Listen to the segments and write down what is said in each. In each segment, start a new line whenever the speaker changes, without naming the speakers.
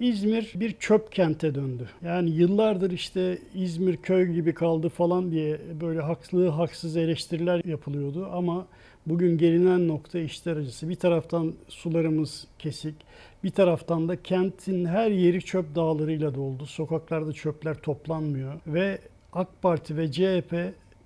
İzmir bir çöp kente döndü. Yani yıllardır işte İzmir köy gibi kaldı falan diye böyle haklı haksız eleştiriler yapılıyordu ama bugün gelinen nokta işler acısı. Bir taraftan sularımız kesik, bir taraftan da kentin her yeri çöp dağlarıyla doldu. Sokaklarda çöpler toplanmıyor ve AK Parti ve CHP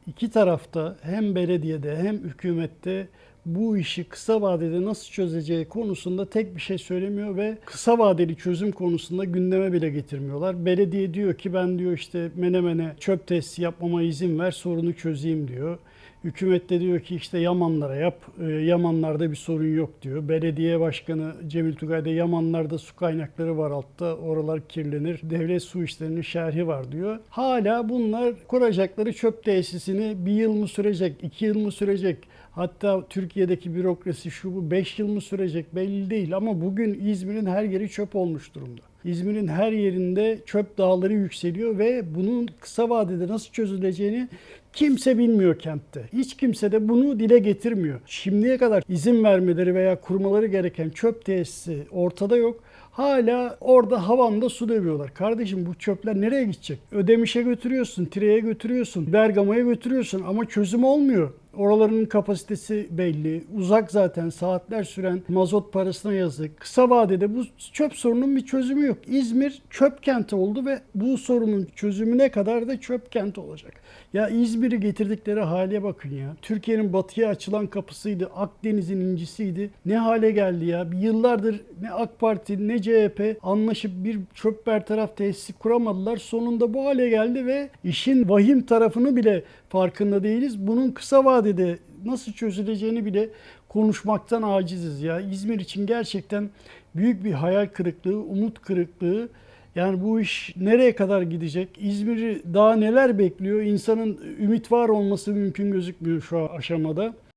iki tarafta hem belediyede hem hükümette bu işi kısa vadede nasıl çözeceği konusunda tek bir şey söylemiyor ve kısa vadeli çözüm konusunda gündeme bile getirmiyorlar. Belediye diyor ki ben diyor işte Menemen'e çöp tesisi yapmama izin ver sorunu çözeyim diyor. Hükümet de diyor ki işte Yamanlara yap, e, Yamanlarda bir sorun yok diyor. Belediye Başkanı Cemil Tugay da Yamanlarda su kaynakları var altta, oralar kirlenir. Devlet su işlerinin şerhi var diyor. Hala bunlar kuracakları çöp tesisini bir yıl mı sürecek, iki yıl mı sürecek? Hatta Türkiye'deki bürokrasi şu bu 5 yıl mı sürecek belli değil ama bugün İzmir'in her yeri çöp olmuş durumda. İzmir'in her yerinde çöp dağları yükseliyor ve bunun kısa vadede nasıl çözüleceğini kimse bilmiyor kentte. Hiç kimse de bunu dile getirmiyor. Şimdiye kadar izin vermeleri veya kurmaları gereken çöp tesisi ortada yok. Hala orada havanda su dövüyorlar. Kardeşim bu çöpler nereye gidecek? Ödemiş'e götürüyorsun, Tire'ye götürüyorsun, Bergama'ya götürüyorsun ama çözüm olmuyor. Oraların kapasitesi belli. Uzak zaten saatler süren mazot parasına yazık. Kısa vadede bu çöp sorunun bir çözümü yok. İzmir çöp kenti oldu ve bu sorunun çözümüne kadar da çöp kenti olacak. Ya İzmir'i getirdikleri hale bakın ya. Türkiye'nin batıya açılan kapısıydı. Akdeniz'in incisiydi. Ne hale geldi ya. Yıllardır ne AK Parti ne CHP anlaşıp bir çöp bertaraf tesisi kuramadılar. Sonunda bu hale geldi ve işin vahim tarafını bile farkında değiliz. Bunun kısa vadede nasıl çözüleceğini bile konuşmaktan aciziz ya. İzmir için gerçekten büyük bir hayal kırıklığı, umut kırıklığı. Yani bu iş nereye kadar gidecek? İzmir'i daha neler bekliyor? İnsanın ümit var olması mümkün gözükmüyor şu aşamada.